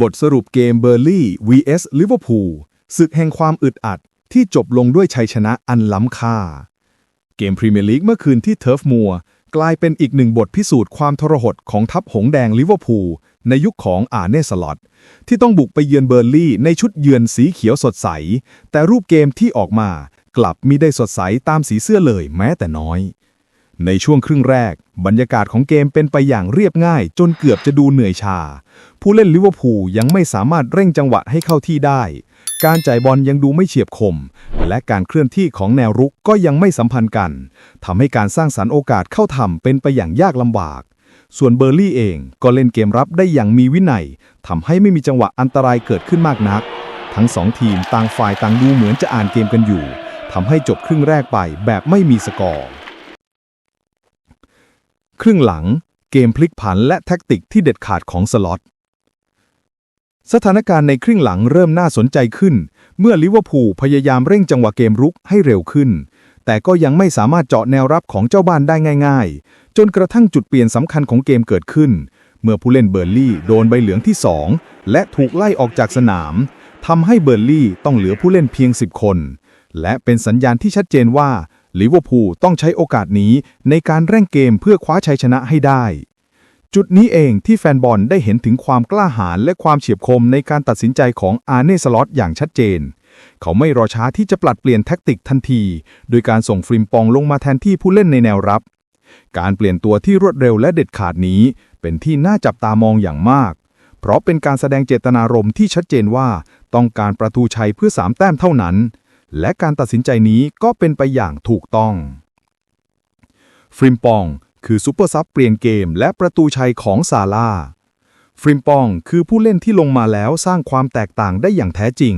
บทสรุปเกมเบอร์ลี่ vs ลิเวอร์พูลศึกแห่งความอึดอัดที่จบลงด้วยชัยชนะอันล้ำค่า เกมพรีเมียร์ลีกเมื่อคืนที่เทิร์ฟมัวกลายเป็นอีกหนึ่งบทพิสูจน์ความทรหดของทัพหงแดงลิเวอร์พูลในยุคของอาร์เนสลอตที่ต้องบุกไปเยือนเบอร์ลี่ในชุดเยือนสีเขียวสดใส แต่รูปเกมที่ออกมากลับมิได้สดใสตามสีเสื้อเลยแม้แต่น้อย ในช่วงครึ่งแรก บรรยากาศของเกมเป็นไปอย่างเรียบง่าย จนเกือบจะดูเหนื่อยชา ผู้เล่นลิเวอร์พูลยังไม่สามารถเร่งจังหวะให้เข้าที่ได้ การจ่ายบอลยังดูไม่เฉียบคม และการเคลื่อนที่ของแนวรุกก็ยังไม่สัมพันธ์กันทำให้การสร้างสรรค์โอกาสเข้าทำเป็นไปอย่างยากลำบาก ส่วนเบอร์ลี่เองก็เล่นเกมรับได้อย่างมีวินัยทำให้ไม่มีจังหวะอันตรายเกิดขึ้นมากนัก ทั้งสองทีมต่างฝ่ายต่างดูเหมือนจะอ่านเกมกันอยู่ทำให้จบครึ่งแรกไปแบบไม่มีสกอร์ ครึ่งหลัง เกมพลิกผันและแท็กติกที่เด็ดขาดของสล็อตสถานการณ์ในครึ่งหลังเริ่มน่าสนใจขึ้น เมื่อลิเวอร์พูลพยายามเร่งจังหวะเกมรุกให้เร็วขึ้น แต่ก็ยังไม่สามารถเจาะแนวรับของเจ้าบ้านได้ง่าย ๆ จนกระทั่งจุดเปลี่ยนสำคัญของเกมเกิดขึ้น เมื่อผู้เล่นเบอร์ลี่โดนใบเหลืองที่ 2 และถูกไล่ออกจากสนามทำให้เบอร์ลี่ต้องเหลือผู้เล่นเพียง 10 คน และเป็นสัญญาณที่ชัดเจนว่า ลิเวอร์พูลต้องใช้โอกาสนี้ในการเร่งเกมเพื่อคว้าชัยชนะให้ได้ จุดนี้เองที่แฟนบอลได้เห็นถึงความกล้าหาญและความเฉียบคมในการตัดสินใจของอาร์เน่สล็อตอย่างชัดเจน เขาไม่รอช้าที่จะปรับเปลี่ยนแท็กติกทันที โดยการส่งฟริมปองลงมาแทนที่ผู้เล่นในแนวรับ การเปลี่ยนตัวที่รวดเร็วและเด็ดขาดนี้ เป็นที่น่าจับตามองอย่างมาก เพราะเป็นการแสดงเจตนารมณ์ที่ชัดเจนว่าต้องการประตูชัยเพื่อสามแต้มเท่านั้น และการตัดสินใจนี้ก็เป็นไปอย่างถูกต้อง ฟริมปองคือซูเปอร์ซับเปลี่ยนเกมและประตูชัยของซาลาฟริมปองคือผู้เล่นที่ลงมาแล้วสร้างความแตกต่างได้อย่างแท้จริง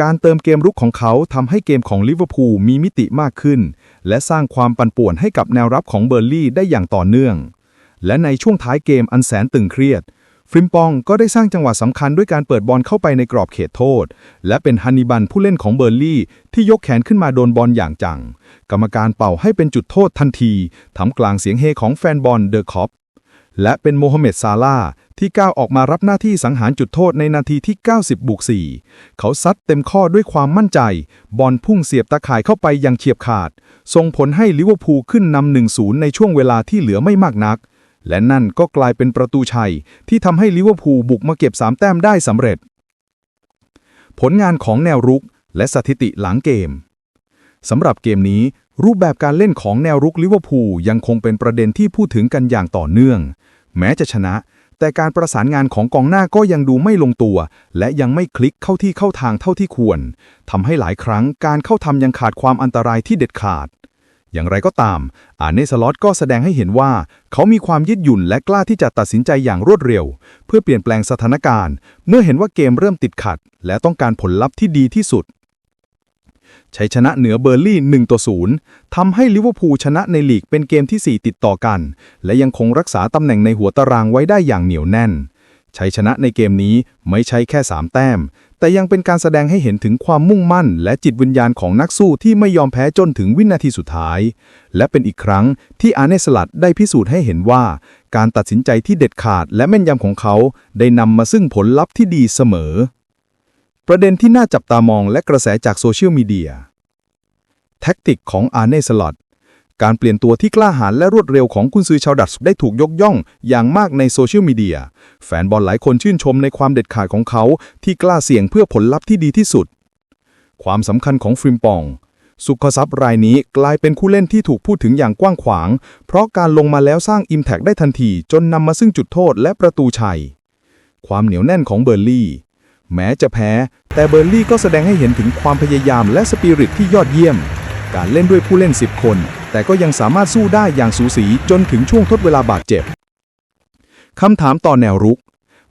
การเติมเกมรุกของเขาทำให้เกมของลิเวอร์พูลมีมิติมากขึ้น และสร้างความปั่นป่วนให้กับแนวรับของเบอร์ลี่ได้อย่างต่อเนื่อง และในช่วงท้ายเกมอันแสนตึงเครียด ฟริมปองก็ได้สร้างจังหวะสำคัญด้วยการเปิดบอลเข้าไปในกรอบเขตโทษ และเป็นฮันนิบันผู้เล่นของเบอร์ลี่ที่ยกแขนขึ้นมาโดนบอลอย่างจัง กรรมการเป่าให้เป็นจุดโทษทันทีทำกลางเสียงเฮของแฟนบอลเดอะคอปและเป็นโมฮัมเหม็ดซาลาห์ที่ก้าวออกมารับหน้าที่สังหารจุดโทษในนาทีที่ 90บุก4เขาซัดเต็มข้อด้วยความมั่นใจ บอลพุ่งเสียบตาข่ายเข้าไปอย่างเฉียบขาด ส่งผลให้ลิเวอร์พูลขึ้นนำ1-0 ในช่วงเวลาที่เหลือไม่มากนัก และนั่นก็กลายเป็นประตูชัย ที่ทำให้ลิเวอร์พูลบุกมาเก็บ 3 แต้มได้สำเร็จ ผลงานของแนวรุกและสถิติหลังเกมสำหรับเกมนี้รูปแบบการเล่นของแนวรุกลิเวอร์พูลยังคงเป็นประเด็นที่พูดถึงกันอย่างต่อเนื่อง แม้จะชนะ แต่การประสานงานของกองหน้าก็ยังดูไม่ลงตัว และยังไม่คลิกเข้าที่เข้าทางเท่าที่ควรทำให้หลายครั้งการเข้าทำยังขาดความอันตรายที่เด็ดขาด อย่างไรก็ตาม อาเนสลอตก็แสดงให้เห็นว่า เขามีความยืดหยุ่นและกล้าที่จะตัดสินใจอย่างรวดเร็ว เพื่อเปลี่ยนแปลงสถานการณ์ เมื่อเห็นว่าเกมเริ่มติดขัด และต้องการผลลัพธ์ที่ดีที่สุด ชัยชนะเหนือเบอร์ลี่1ต่อ0ทำให้ลิเวอร์พูลชนะในลีกเป็นเกมที่ 4 ติดต่อกัน และยังคงรักษาตำแหน่งในหัวตารางไว้ได้อย่างเหนียวแน่น ชัยชนะในเกมนี้ไม่ใช่แค่ 3 แต้ม แต่ยังเป็นการแสดงให้เห็นถึงความมุ่งมั่น และจิตวิญญาณของนักสู้ที่ไม่ยอมแพ้จนถึงวินาทีสุดท้าย และเป็นอีกครั้งที่อาร์เนสลัดได้พิสูจน์ให้เห็นว่า การตัดสินใจที่เด็ดขาดและแม่นยำของเขา ได้นำมาซึ่งผลลัพธ์ที่ดีเสมอ ประเด็นที่น่าจับตามองและกระแสจากโซเชียลมีเดียแท็กติกของอาร์เนสลอต การเปลี่ยนตัวที่กล้าหาญและรวดเร็วของกุนซือชาวดัตช์ได้ถูกยกย่อง อย่างมากในโซเชียลมีเดีย แฟนบอลหลายคนชื่นชมในความเด็ดขาดของเขา ที่กล้าเสี่ยงเพื่อผลลัพธ์ที่ดีที่สุด ความสำคัญของฟริมปอง สุขทรัพย์รายนี้กลายเป็นคู่เล่นที่ถูกพูดถึงอย่างกว้างขวาง เพราะการลงมาแล้วสร้างอิมแพกได้ทันที จนนำมาซึ่งจุดโทษและประตูชัย ความเหนียวแน่นของเบอร์ลี่แม้จะแพ้ แต่เบอร์ลี่ก็แสดงให้เห็นถึงความพยายามและสปิริตที่ยอดเยี่ยม การเล่นด้วยผู้เล่น 10 คน แต่ก็ยังสามารถสู้ได้อย่างสูสีจนถึงช่วงทดเวลาบาดเจ็บคำถามต่อแนวรุก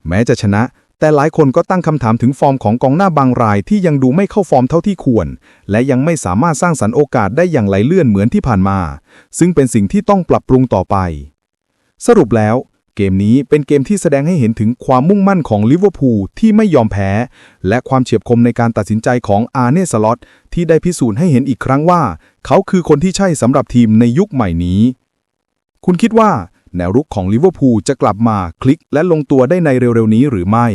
แม้จะชนะ แต่หลายคนก็ตั้งคำถามถึงฟอร์มของกองหน้าบางรายที่ยังดูไม่เข้าฟอร์มเท่าที่ควร และยังไม่สามารถสร้างสรรค์โอกาสได้อย่างไหลเลื่อนเหมือนที่ผ่านมา ซึ่งเป็นสิ่งที่ต้องปรับปรุงต่อไป สรุปแล้ว เกมนี้เป็นเกมที่แสดงให้เห็นถึงความมุ่งมั่นของลิเวอร์พูลที่ไม่ยอมแพ้ และความเฉียบคมในการตัดสินใจของอาร์เนสล็อตที่ได้พิสูจน์ให้เห็นอีกครั้งว่า เขาคือคนที่ใช่สำหรับทีมในยุคใหม่นี้ คุณคิดว่า แนวรุกของลิเวอร์พูลจะกลับมาคลิกและลงตัวได้ในเร็วๆนี้หรือไม่